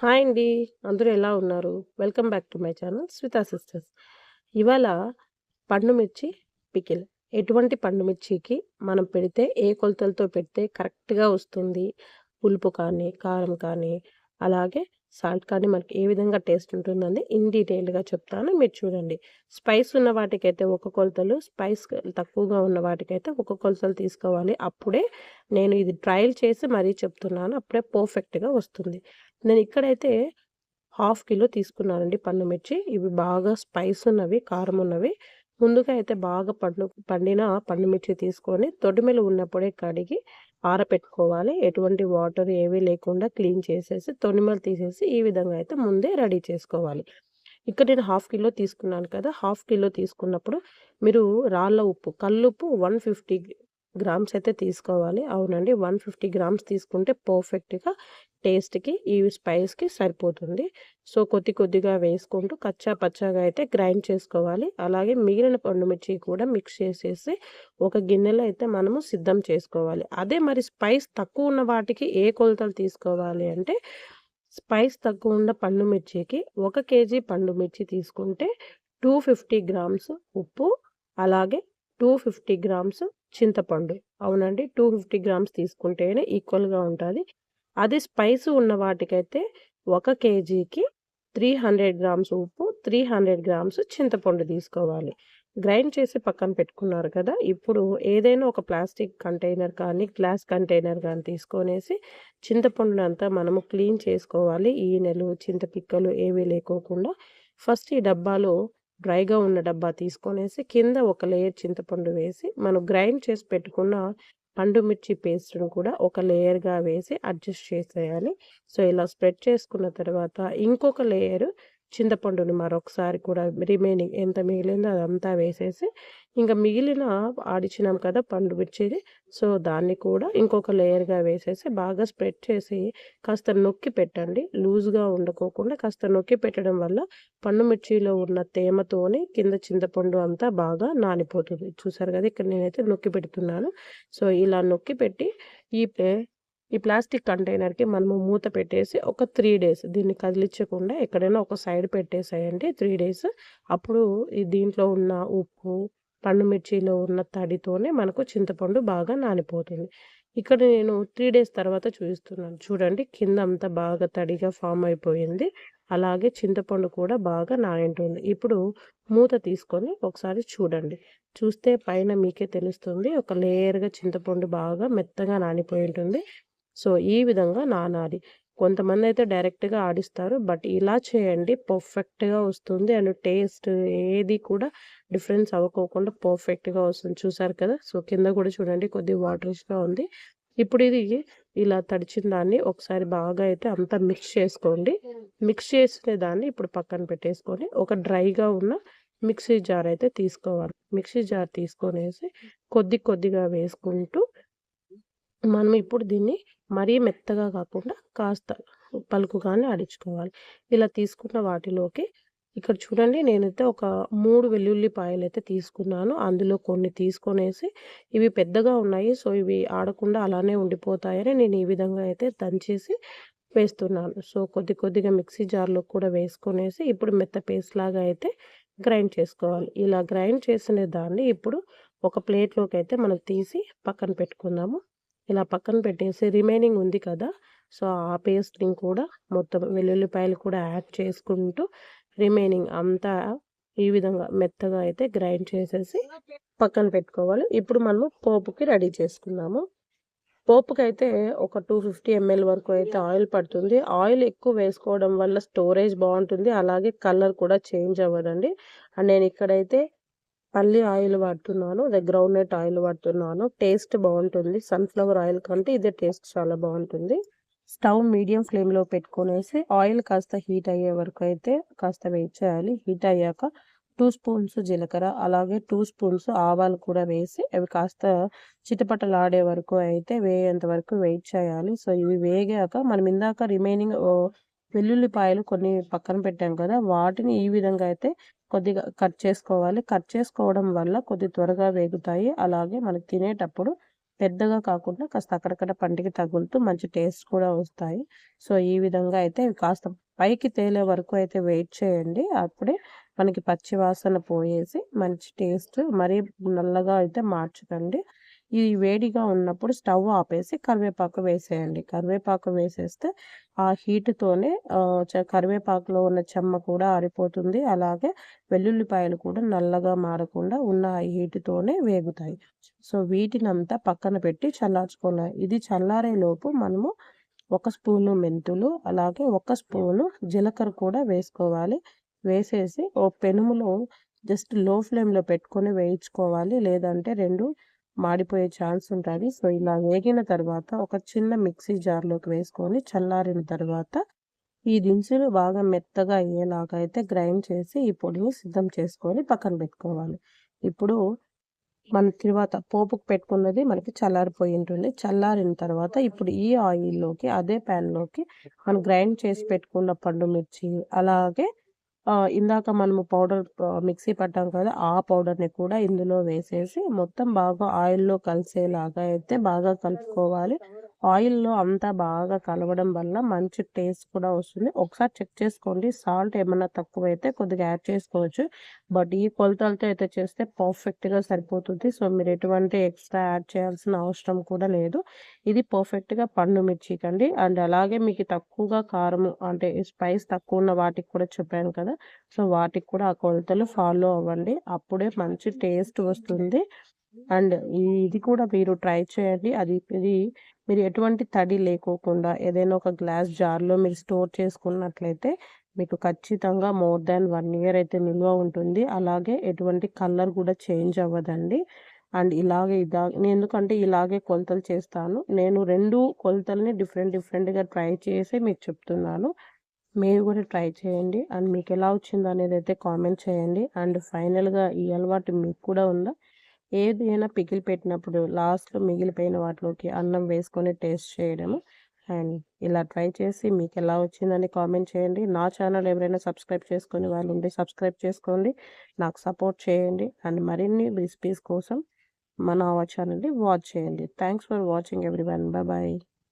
Hi అండి. అందరూ ఎలా ఉన్నారు? Welcome back to my channel Switha sisters. ఇవాళ పండు మిర్చి పికిల్. ఎటువంటి పండు మిర్చికి మనం పెడితే ఏ కొలతలతో పెడితే కరెక్ట్‌గా వస్తుంది. పులుపు కానీ, కారం కానీ, అలాగే సాల్ట్ కానీ మనకి ఏ విధంగా టేస్ట్ ఉంటుందని ఇన్ డీటెయిల్‌గా చెప్తాను. మీరు చూడండి. స్పైస్ ఉన్న వాటికైతే ఒక కొలతలు, స్పైస్ తక్కువగా ఉన్న వాటికైతే ఒక కొలతలు తీసుకోవాలి. అప్పుడే నేను ఇది ట్రయల్ చేసి మరీ చెప్తున్నాను. అప్పుడే పర్ఫెక్ట్‌గా వస్తుంది. నేను ఇక్కడైతే హాఫ్ కిలో తీసుకున్నానండి పండు మిర్చి. ఇవి బాగా స్పైస్ ఉన్నవి, కారం ఉన్నవి. ముందుగా అయితే బాగా పండు పండిన పండు మిర్చి తీసుకొని తొడిమెలు ఉన్నప్పుడే కడిగి ఆరపెట్టుకోవాలి. ఎటువంటి వాటర్ ఏవి లేకుండా క్లీన్ చేసేసి తొనిమలు తీసేసి ఈ విధంగా అయితే ముందే రెడీ చేసుకోవాలి. ఇక్కడ నేను హాఫ్ కిలో తీసుకున్నాను కదా! హాఫ్ కిలో తీసుకున్నప్పుడు మీరు రాళ్ళ ఉప్పు, కల్లుప్పు 150 గ్రామ్స్ అయితే తీసుకోవాలి. అవునండి. 150 గ్రామ్స్ తీసుకుంటే పర్ఫెక్ట్‌గా టేస్ట్‌కి, ఈ స్పైస్‌కి సరిపోతుంది. సో, కొద్ది కొద్దిగా వేసుకుంటూ కచ్చా పచ్చాగా అయితే గ్రైండ్ చేసుకోవాలి. అలాగే మిగిలిన పండుమిర్చి కూడా మిక్స్ చేసేసి ఒక గిన్నెలో అయితే మనము సిద్ధం చేసుకోవాలి. అదే మరి స్పైస్ తక్కువ ఉన్న వాటికి ఏ కొలతలు తీసుకోవాలి అంటే స్పైస్ తక్కువ ఉన్న పండు మిర్చికి ఒక కేజీ పండు మిర్చి తీసుకుంటే 250 గ్రామ్స్ ఉప్పు, అలాగే 250 గ్రామ్స్ చింతపండు. అవునండి. 250 గ్రామ్స్ తీసుకుంటేనే ఈక్వల్‌గా ఉంటుంది అదే స్పైస్ ఉన్న వాటికైతే ఒక కేజీకి 300 గ్రామ్స్ ఉప్పు, 300 గ్రామ్స్ చింతపండు తీసుకోవాలి. గ్రైండ్ చేసి పక్కన పెట్టుకున్నారు కదా! ఇప్పుడు ఏదైనా ఒక ప్లాస్టిక్ కంటైనర్ కానీ, గ్లాస్ కంటైనర్ కానీ తీసుకొనేసి చింతపండునంతా మనము క్లీన్ చేసుకోవాలి. ఈనెలు, చింతపిక్కలు ఏవి లేకోకుండా. ఫస్ట్ ఈ డబ్బాలో డ్రైగా ఉన్న డబ్బా తీసుకొనేసి కింద ఒక లేయర్ చింతపండు వేసి, మనం గ్రైండ్ చేసి పెట్టుకున్న పండు మిర్చి పేస్ట్‌ని కూడా ఒక లేయర్‌గా వేసి అడ్జస్ట్ చేసేయాలి. సో, ఇలా స్ప్రెడ్ చేసుకున్న తర్వాత ఇంకొక లేయరు చింతపండుని మరొకసారి కూడా రిమైనింగ్ ఎంత మిగిలిందో అదంతా వేసేసి, ఇంకా మిగిలిన ఆడిచినాం కదా పండు మిర్చిది. సో, దాన్ని కూడా ఇంకొక లేయర్‌గా వేసేసి బాగా స్ప్రెడ్ చేసి కాస్త నొక్కి పెట్టండి. లూజ్‌గా ఉండకోకుండా కాస్త నొక్కి పెట్టడం వల్ల పండు మిర్చిలో ఉన్న తేమతోనే కింద చింతపండు అంతా బాగా నానిపోతుంది. చూసారు కదా! ఇక్కడ నేనైతే నొక్కి పెడుతున్నాను. సో, ఇలా నొక్కి పెట్టి ఈ ఈ ప్లాస్టిక్ కంటైనర్‌కి మనము మూత పెట్టేసి ఒక త్రీ డేస్ దీన్ని కదిలించకుండా ఎక్కడైనా ఒక సైడ్ పెట్టేసేయండి త్రీ డేస్. అప్పుడు ఈ దీంట్లో ఉన్న ఉప్పు, పండు మిర్చిలో ఉన్న తడితోనే మనకు చింతపండు బాగా నానిపోతుంది. ఇక్కడ నేను త్రీ డేస్ తర్వాత చూపిస్తున్నాను. చూడండి కింద అంతా బాగా తడిగా ఫామ్ అయిపోయింది. అలాగే చింతపండు కూడా బాగా నానింటుంది. ఇప్పుడు మూత తీసుకొని ఒకసారి చూడండి. చూస్తే పైన మీకే తెలుస్తుంది. ఒక లేయర్‌గా చింతపండు బాగా మెత్తగా నానిపోయి ఉంటుంది. సో, ఈ విధంగా నానాలి. కొంతమంది అయితే డైరెక్ట్‌గా ఆడిస్తారు. బట్ ఇలా చేయండి పర్ఫెక్ట్‌గా వస్తుంది. అండ్ టేస్ట్ ఏది కూడా డిఫరెన్స్ అవ్వకోకుండా పర్ఫెక్ట్‌గా వస్తుంది. చూసారు కదా! సో, కింద కూడా చూడండి కొద్దిగా వాటరిష్‌గా ఉంది. ఇప్పుడు ఇది ఇలా తడిచిన దాన్ని ఒకసారి బాగా అయితే అంతా మిక్స్ చేసుకోండి. మిక్స్ చేసిన దాన్ని ఇప్పుడు పక్కన పెట్టేసుకొని ఒక డ్రైగా ఉన్న మిక్సీ జార్ అయితే తీసుకోవాలి. మిక్సీ జార్ తీసుకొనేసి కొద్ది కొద్దిగా వేసుకుంటూ మనం ఇప్పుడు దీన్ని మరీ మెత్తగా కాకుండా కాస్త పలుకుగానే ఆడించుకోవాలి. ఇలా తీసుకున్న వాటిలోకి ఇక్కడ చూడండి నేనైతే ఒక మూడు వెల్లుల్లిపాయలు అయితే తీసుకున్నాను. అందులో కొన్ని తీసుకొనేసి ఇవి పెద్దగా ఉన్నాయి. సో, ఇవి ఆడకుండా అలానే ఉండిపోతాయని నేను ఈ విధంగా అయితే దంచేసి వేస్తున్నాను. సో, కొద్ది కొద్దిగా మిక్సీ జార్‌లో కూడా వేసుకొనేసి ఇప్పుడు మెత్త పేస్ట్ లాగా అయితే గ్రైండ్ చేసుకోవాలి. ఇలా గ్రైండ్ చేసిన దాన్ని ఇప్పుడు ఒక ప్లేట్లోకి అయితే మనం తీసి పక్కన పెట్టుకుందాము. ఇలా పక్కన పెట్టేసి రిమైనింగ్ ఉంది కదా! సో, ఆ పేస్ట్‌ని కూడా మొత్తం వెల్లుల్లిపాయలు కూడా యాడ్ చేసుకుంటూ రిమైనింగ్ అంతా ఈ విధంగా మెత్తగా అయితే గ్రైండ్ చేసేసి పక్కన పెట్టుకోవాలి. ఇప్పుడు మనము పోపుకి రెడీ చేసుకున్నాము పోపుకి అయితే ఒక 250 ఎంఎల్ వరకు అయితే ఆయిల్ పడుతుంది. ఆయిల్ ఎక్కువ వేసుకోవడం వల్ల స్టోరేజ్ బాగుంటుంది అలాగే కలర్ కూడా చేంజ్ అవ్వదండి. అండ్ నేను ఇక్కడైతే పల్లి ఆయిల్ వాడుతున్నాను. అదే గ్రౌండ్‌నట్ ఆయిల్ వాడుతున్నాను. టేస్ట్ బాగుంటుంది సన్‌ఫ్లవర్ ఆయిల్ కంటే ఇదే టేస్ట్ చాలా బాగుంటుంది స్టవ్ మీడియం ఫ్లేమ్‌లో పెట్టుకునేసి ఆయిల్ కాస్త హీట్ అయ్యే వరకు అయితే కాస్త వెయిట్ చేయాలి. హీట్ అయ్యాక టూ స్పూన్స్ జీలకర్ర, అలాగే టూ స్పూన్స్ ఆవాలు కూడా వేసి అవి కాస్త చిటపటలాడే వరకు అయితే వేయేంత వరకు వెయిట్ చేయాలి. సో, ఇవి వేగాక మనం ఇందాక రిమైనింగ్ వెల్లుల్లిపాయలు కొన్ని పక్కన పెట్టాం కదా! వాటిని ఈ విధంగా అయితే కొద్దిగా కట్ చేసుకోవాలి. కట్ చేసుకోవడం వల్ల కొద్ది త్వరగా వేగుతాయి. అలాగే మనకు తినేటప్పుడు పెద్దగా కాకుండా కాస్త అక్కడక్కడ పంటికి తగులుతూ మంచి టేస్ట్ కూడా వస్తాయి సో ఈ విధంగా అయితే కాస్త పైకి తేలే వరకు అయితే వెయిట్ చేయండి అప్పుడే మనకి పచ్చి వాసన పోయేసి మంచి టేస్ట్ మరీ నల్లగా అయితే మార్చకండి ఈ వేడిగా ఉన్నప్పుడు స్టవ్ ఆపేసి కరివేపాకు వేసేయండి. కరివేపాకు వేసేస్తే ఆ హీట్తోనే కరివేపాకులో ఉన్న చెమ్మ కూడా ఆరిపోతుంది. అలాగే వెల్లుల్లిపాయలు కూడా నల్లగా మారకుండా ఉన్న ఆ హీట్తోనే వేగుతాయి. సో వీటినంతా పక్కన పెట్టి చల్లార్చుకోవాలి. ఇది చల్లారే లోపు మనము ఒక స్పూను మెంతులు అలాగే ఒక స్పూను జీలకర్ర కూడా వేసుకోవాలి. వేసేసి ఓ పెనుములో జస్ట్లో ఫ్లేమ్లో పెట్టుకొని వేయించుకోవాలి. లేదంటే రెండు మాడిపోయే ఛాన్స్ ఉంటుంది. సో ఇలా వేగిన తర్వాత ఒక చిన్న మిక్సీ జార్లోకి వేసుకొని చల్లారిన తర్వాత ఈ దినుసులు బాగా మెత్తగా అయ్యేలాగా అయితే గ్రైండ్ చేసి ఈ పొడిని సిద్ధం చేసుకొని పక్కన పెట్టుకోవాలి. ఇప్పుడు మన తర్వాత పోపుకు పెట్టుకున్నది మనకి చల్లారిపోయి ఉంటుంది. చల్లారిన తర్వాత ఇప్పుడు ఈ ఆయిల్లోకి అదే ప్యాన్లోకి మనం గ్రైండ్ చేసి పెట్టుకున్న పండు మిర్చి అలాగే ఇందాక మనము పౌడర్ మిక్సీ పట్టాం కదా ఆ పౌడర్ని కూడా ఇందులో వేసేసి మొత్తం బాగా ఆయిల్లో కలిసేలాగా అయితే బాగా కలుపుకోవాలి. ఆయిల్‌లో అంతా బాగా కలవడం వల్ల మంచి టేస్ట్ కూడా వస్తుంది. ఒకసారి చెక్ చేసుకోండి. సాల్ట్ ఏమైనా తక్కువైతే కొద్దిగా యాడ్ చేసుకోవచ్చు. బట్ ఈ కొలతలతో అయితే చేస్తే పర్ఫెక్ట్‌గా సరిపోతుంది. సో, మీరు ఎటువంటి ఎక్స్‌ట్రా యాడ్ చేయాల్సిన అవసరం కూడా లేదు. ఇది పర్ఫెక్ట్‌గా పండు మిర్చికండి. అండ్ అలాగే మీకు తక్కువగా కారము అంటే స్పైస్ తక్కువ ఉన్న వాటికి కూడా చెప్పాను కదా! సో, వాటికి కూడా ఆ కొలతలు ఫాలో అవ్వండి. అప్పుడే మంచి టేస్ట్ వస్తుంది. అండ్ ఇది కూడా మీరు ట్రై చేయండి. అది ఇది మీరు ఎటువంటి తడి లేకోకుండా ఏదైనా ఒక గ్లాస్ జార్‌లో మీరు స్టోర్ చేసుకున్నట్లయితే మీకు ఖచ్చితంగా మోర్ దాన్ వన్ ఇయర్ అయితే నిల్వ ఉంటుంది. అలాగే ఎటువంటి కలర్ కూడా చేంజ్ అవ్వదండి. అండ్ ఇలాగే ఇదా ఎందుకంటే ఇలాగే కొలతలు చేస్తాను. నేను రెండు కొలతల్ని డిఫరెంట్ డిఫరెంట్‌గా ట్రై చేసి మీకు చెప్తున్నాను. మీరు కూడా ట్రై చేయండి. అండ్ మీకు ఎలా వచ్చిందో అనేది అయితే కామెంట్ చేయండి. అండ్ ఫైనల్‌గా ఈ అలవాటు మీకు కూడా ఉందా? ఏదైనా పికిల్ పెట్టినప్పుడు లాస్ట్‌లో మిగిలిపోయిన వాటిలోకి అన్నం వేసుకొని టేస్ట్ చేయడము. అండ్ ఇలా ట్రై చేసి మీకు ఎలా వచ్చిందని కామెంట్ చేయండి. నా ఛానల్ ఎవరైనా సబ్స్క్రైబ్ చేసుకుని వాళ్ళు ఉంటే సబ్స్క్రైబ్ చేసుకోండి. నాకు సపోర్ట్ చేయండి. అండ్ మరిన్ని రెసిపీస్ కోసం మన ఛానల్‌ని వాచ్ చేయండి. Thanks for watching every one bye